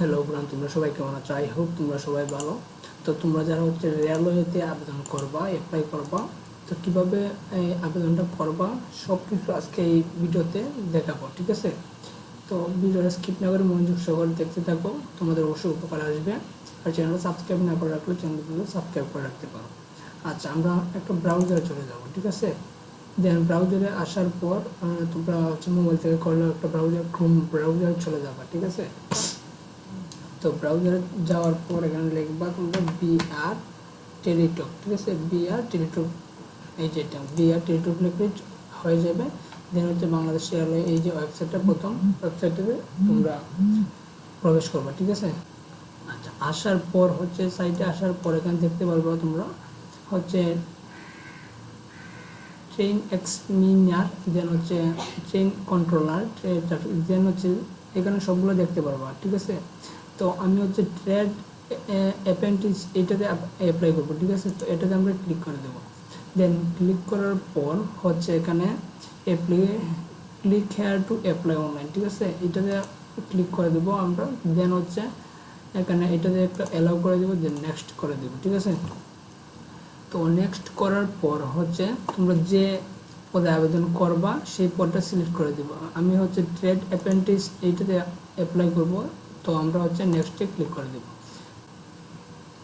Hello bran তোমরা সবাই কেমন আছো? আই হোপ তোমরা সবাই ভালো। তো তোমরা যারা হচ্ছে রেলওয়েতে আবেদন করবা অ্যাপ্লাই করবা, তো কীভাবে আবেদনটা করবা সব কিছু আজকে এই ভিডিওতে দেখাবো, ঠিক আছে? তো ভিডিওটা স্কিপ না করে মনোযোগ সহকারে দেখতে থাকো, তোমাদের অবশ্যই উপকার আসবে। আর চ্যানেলটা সাবস্ক্রাইব না করে রাখলে চ্যানেলগুলো সাবস্ক্রাইব করে রাখতে পারো। আচ্ছা আমরা একটা ব্রাউজারে চলে যাব, ঠিক আছে? দেন ব্রাউজারে আসার পর তোমরা হচ্ছে মোবাইল থেকে করলে একটা ব্রাউজার ক্রোম ব্রাউজার চলে যাবা, ঠিক আছে? তো ব্রাউজারে যাওয়ার পর এখানে লিখবা তোমরা বিআর টেলিটক ঠিক আছে? বিআর টেলিটক এই যেটা বিআর টেলিটক লিখলে হয়ে যাবে। দেন হচ্ছে বাংলাদেশ এয়ারলাইন এই যে ওয়েবসাইটটা প্রথম ওয়েবসাইটে তোমরা প্রবেশ করবা, ঠিক আছে? আচ্ছা আসার পর হচ্ছে সাইটে আসার পর এখানে দেখতে পারবা তোমরা হচ্ছে ট্রেন এক্সমিনার দেন হচ্ছে ট্রেন কন্ট্রোলার দেন হচ্ছে এখানে সবগুলো দেখতে পারবা, ঠিক আছে? তো আমি হচ্ছে ট্রেড অ্যাপেন্টিস এটাতে অ্যাপ্লাই করব, ঠিক আছে? তো এটাতে আমরা ক্লিক করে দেবো। দেন ক্লিক করার পর হচ্ছে এখানে apply click here to apply online ঠিক আছে? এটাতে ক্লিক করে দেবো আমরা। দেন হচ্ছে এখানে এটাতে একটা অ্যালাউ করে দেবো দেন নেক্সট করে দেবো, ঠিক আছে? তো নেক্সট করার পর হচ্ছে তোমরা যে পদে আবেদন করবা, সেই পদটা সিলেক্ট করে দেবো। আমি হচ্ছে ট্রেড অ্যাপ্রেন্টিস এইটাতে অ্যাপ্লাই করব। তো আমরা হচ্ছে নেক্সটে ক্লিক করে দেবো।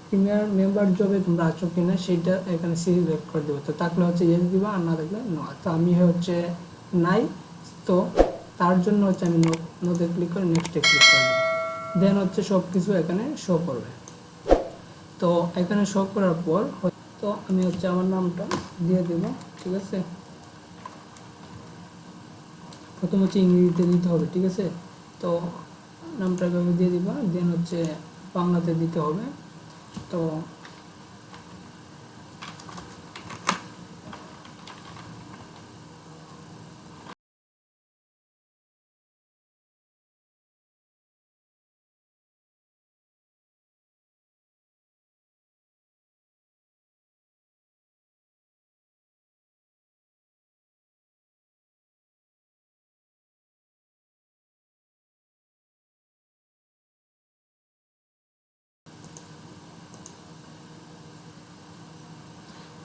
প্রিমিয়ার মেম্বার জবে তোমরা আছো কিনা সেইটা এখানে সিলেক্ট করে দেবো। তো থাকলে হচ্ছে ইয়েস দিবা আর না থাকলে নো তো আমি হচ্ছে নাই, তো তার জন্য হচ্ছে আমি নোতে ক্লিক করে নেক্সটে ক্লিক করে দেবো। দেন হচ্ছে সব কিছু এখানে শো করবে। তো এখানে শো করার পর তো আমি হচ্ছে আমার নামটা দিয়ে দেব, ঠিক আছে? প্রথম হচ্ছে ইংরেজিতে দিতে হবে, ঠিক আছে? তো নামটা এভাবে দিয়ে দিবা দেন হচ্ছে বাংলাতে দিতে হবে। তো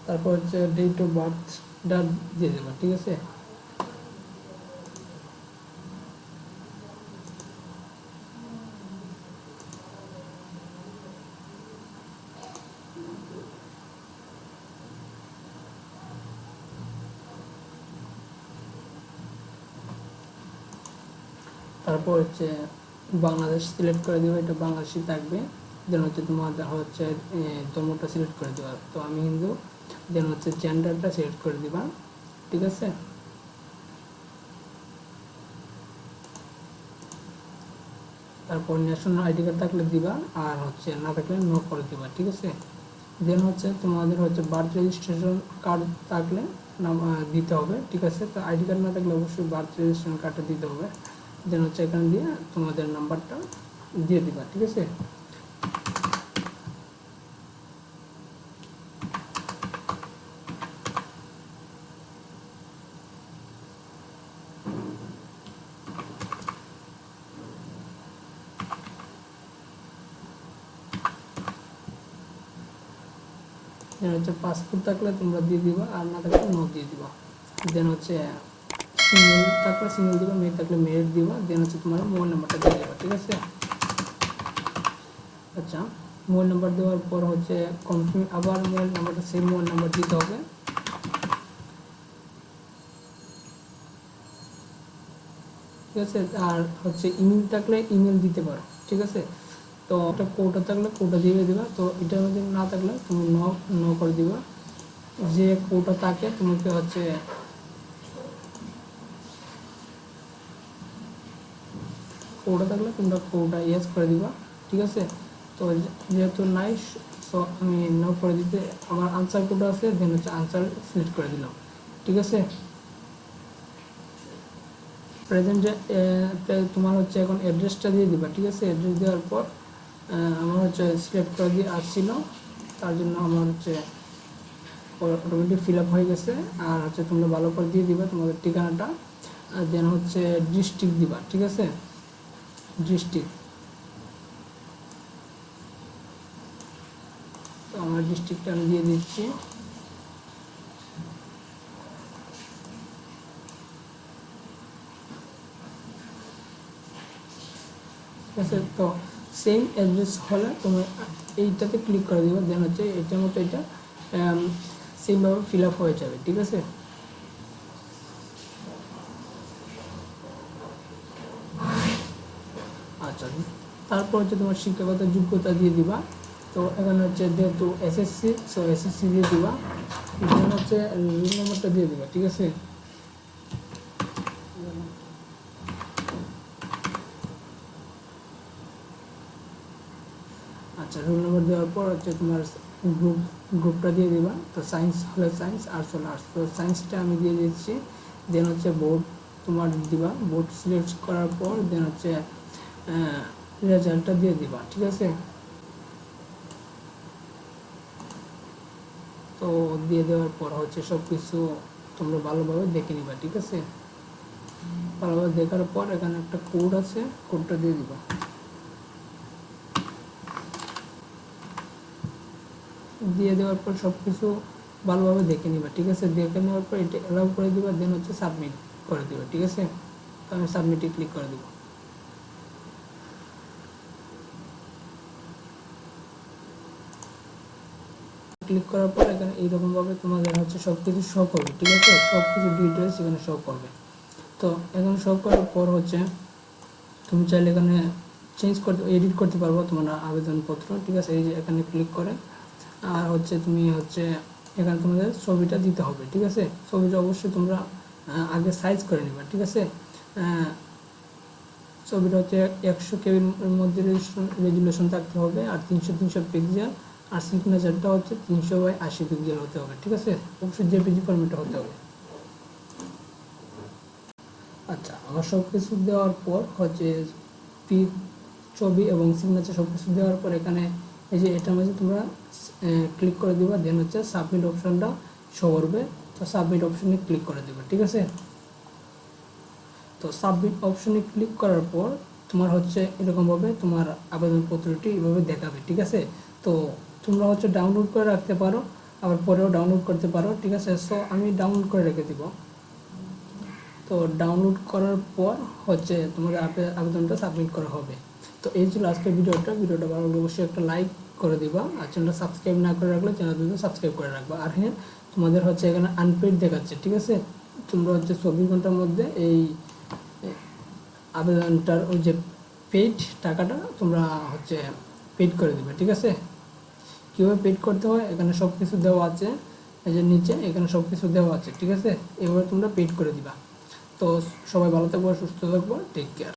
তারপর হচ্ছে ডেট অফ বার্থটা দিয়ে দেবা ঠিক আছে? তারপর হচ্ছে বাংলাদেশ সিলেক্ট করে দেবো, এটা বাংলাদেশি থাকবে। দেন হচ্ছে তোমাদের হচ্ছে ধর্মটা সিলেক্ট করে দেওয়া। তো আমি হিন্দু দেন হচ্ছে জেন্ডারটা সিলেক্ট করে দিবা, ঠিক আছে? তারপর ন্যাশনাল আইডি কার্ড থাকলে দিবা আর হচ্ছে না থাকলে নো করে দিবা, ঠিক আছে? দেন হচ্ছে তোমাদের হচ্ছে বার্থ রেজিস্ট্রেশন কার্ড থাকলে নাম দিতে হবে, ঠিক আছে? তো আইডি কার্ড না থাকলে অবশ্যই বার্থ রেজিস্ট্রেশন কার্ডটা দিতে হবে। দেন হচ্ছে এখানে দিয়ে তোমাদের নাম্বারটা দিয়ে দিবা, ঠিক আছে? দেন হচ্ছে পাসপোর্ট থাকলে তোমরা দিয়ে দিবা, আর না থাকলে নো দিয়ে দিবা। দেন হচ্ছে সিঙ্গেল থাকলে সিঙ্গেল দিবা, মেয়ে থাকলে মেয়ের দিবা দেন হচ্ছে তোমার মোবাইল নাম্বারটা দিয়ে দিবা, ঠিক আছে? আচ্ছা মোবাইল নাম্বার দেওয়ার পর হচ্ছে কনফার্ম আবার মোবাইল নাম্বারটা সেম মোবাইল নাম্বার দিতে হবে। ঠিক আছে? আর হচ্ছে ইমেল থাকলে ইমেল দিতে পারো, ঠিক আছে? তো একটা কোটা থাকলে কোটা দিয়ে দিবা। তো এটার মধ্যে না থাকলে তুমি ন ন করে দিবা। যে কোটা থাকে, তোমাকে হচ্ছে কোটা থাকলে তোমরা কোটা ইয়েস করে দিবা, ঠিক আছে? তো যেহেতু নাই সো আমি ন করে দিতে, আমার আনসার কোটা আছে দেন হচ্ছে আনসার সিলেক্ট করে দিলাম, ঠিক আছে? প্রেজেন্ট তোমার হচ্ছে এখন অ্যাড্রেসটা দিয়ে দিবা, ঠিক আছে? অ্যাড্রেস দেওয়ার পর আমার হচ্ছে সিলেক্ট করে দিয়ে আসছিল তার জন্য আমার হচ্ছে অটোমেটিক ফিল আপ হয়ে গেছে। আর হচ্ছে তোমরা ভালো করে দিয়ে দিবে তোমাদের ঠিকানাটা। আর দেন হচ্ছে ডিস্ট্রিক্ট দিবা, ঠিক আছে? ডিস্ট্রিক্ট তো আমার ডিস্ট্রিক্টটা আমি দিয়ে দিচ্ছি। ঠিক আছে? তো সেম অ্যাড্রেস হলে তুমি এইটাতে ক্লিক করে দিবে। দেন হচ্ছে এটার মতো এটা সেমভাবে ফিল আপ হয়ে যাবে, ঠিক আছে? আচ্ছা তারপর হচ্ছে তোমার শিক্ষাগত যোগ্যতা দিয়ে দিবা। তো এখানে হচ্ছে যেহেতু এসএসসি সো এসএসসি দিয়ে দিবা। হচ্ছে রোল নম্বরটা দিয়ে দিবা, ঠিক আছে? আচ্ছা রোল নম্বর দেওয়ার পর হচ্ছে তোমার গ্রুপ গ্রুপটা দিয়ে দিবা। তো সায়েন্স হলে সায়েন্স আর্টস হলে আর্টস তো সায়েন্সটা আমি দিয়ে দিচ্ছি। দেন হচ্ছে বোর্ড তোমার দিবা। বোর্ড সিলেক্ট করার পর দেন হচ্ছে রেজাল্টটা দিয়ে দিবা, ঠিক আছে? তো দিয়ে দেওয়ার পর হচ্ছে সব কিছু তোমরা ভালোভাবে দেখে নিবা, ঠিক আছে? ভালোভাবে দেখার পর এখানে একটা কোড আছে। কোডটা দিয়ে দিবা। দিয়ে দেওয়ার পর সব কিছু ভালোভাবে দেখে নিবা, ঠিক আছে? দেখে নেওয়ার পর এটা অ্যালাউ করে দিবা দেন হচ্ছে সাবমিট করে দিবা, ঠিক আছে? তো আমি সাবমিটে ক্লিক করে দিব। ক্লিক করার পর এখানে এইরকমভাবে তোমাদের হচ্ছে সব কিছু শো করবে, ঠিক আছে? সব কিছু ডিটেলস এখানে শো করবে। তো এখানে শো করার পর হচ্ছে তুমি চাইলে এখানে চেঞ্জ করতে এডিট করতে পারব তোমার আবেদনপত্র, ঠিক আছে? এই যে এখানে ক্লিক করে আর হচ্ছে তুমি হচ্ছে এখানে তোমাদের ছবিটা দিতে হবে, ঠিক আছে? ছবিটা অবশ্যই তোমরা আগে সাইজ করে নেবে, ঠিক আছে? ছবিটা হচ্ছে একশো কেবির মধ্যে রেজুলেশন থাকতে হবে আর তিনশো তিনশো পিক্সেল আর সিগনেচারটা হচ্ছে তিনশো বাই আশি পিক্সেল হতে হবে, ঠিক আছে? অবশ্যই জেপিজি ফরম্যাটে হতে হবে। আচ্ছা আমার সব কিছু দেওয়ার পর হচ্ছে পিক ছবি এবং সিগনেচার সব কিছু দেওয়ার পর এখানে এই যে এটার মধ্যে তোমরা ক্লিক করে দিবা দেন হচ্ছে সাবমিট অপশনটা শো করবে। তো সাবমিট অপশনে ক্লিক করে দেবে, ঠিক আছে? তো সাবমিট অপশনে ক্লিক করার পর তোমার হচ্ছে এরকমভাবে তোমার আবেদনপত্রটি এভাবে দেখাবে, ঠিক আছে? তো তোমরা হচ্ছে ডাউনলোড করে রাখতে পারো, আবার পরেও ডাউনলোড করতে পারো, ঠিক আছে? সো আমি ডাউনলোড করে রেখে দিব। তো ডাউনলোড করার পর হচ্ছে তোমাদের আবে- আবেদনটা সাবমিট করা হবে। তো এই ছিল আজকের ভিডিওটা। ভিডিওটা ভালো লাগলে অবশ্যই একটা লাইক করে দিবা। আর চ্যানেলটা সাবস্ক্রাইব না করে রাখলে চ্যানেলটা সাবস্ক্রাইব করে রাখবা। আর হ্যাঁ তোমাদের হচ্ছে এখানে আনপেড দেখাচ্ছে, ঠিক আছে? তোমরা হচ্ছে চব্বিশ ঘণ্টার মধ্যে এই আবেদনটার ওই যে পেড টাকাটা তোমরা হচ্ছে পেড করে দেবে, ঠিক আছে? কীভাবে পেড করতে হয়? এখানে সব কিছু দেওয়া আছে। এই যে নিচে এখানে সব কিছু দেওয়া আছে, ঠিক আছে? এভাবে তোমরা পেড করে দিবা। তো সবাই ভালো থাকব, সুস্থ থাকব টেক কেয়ার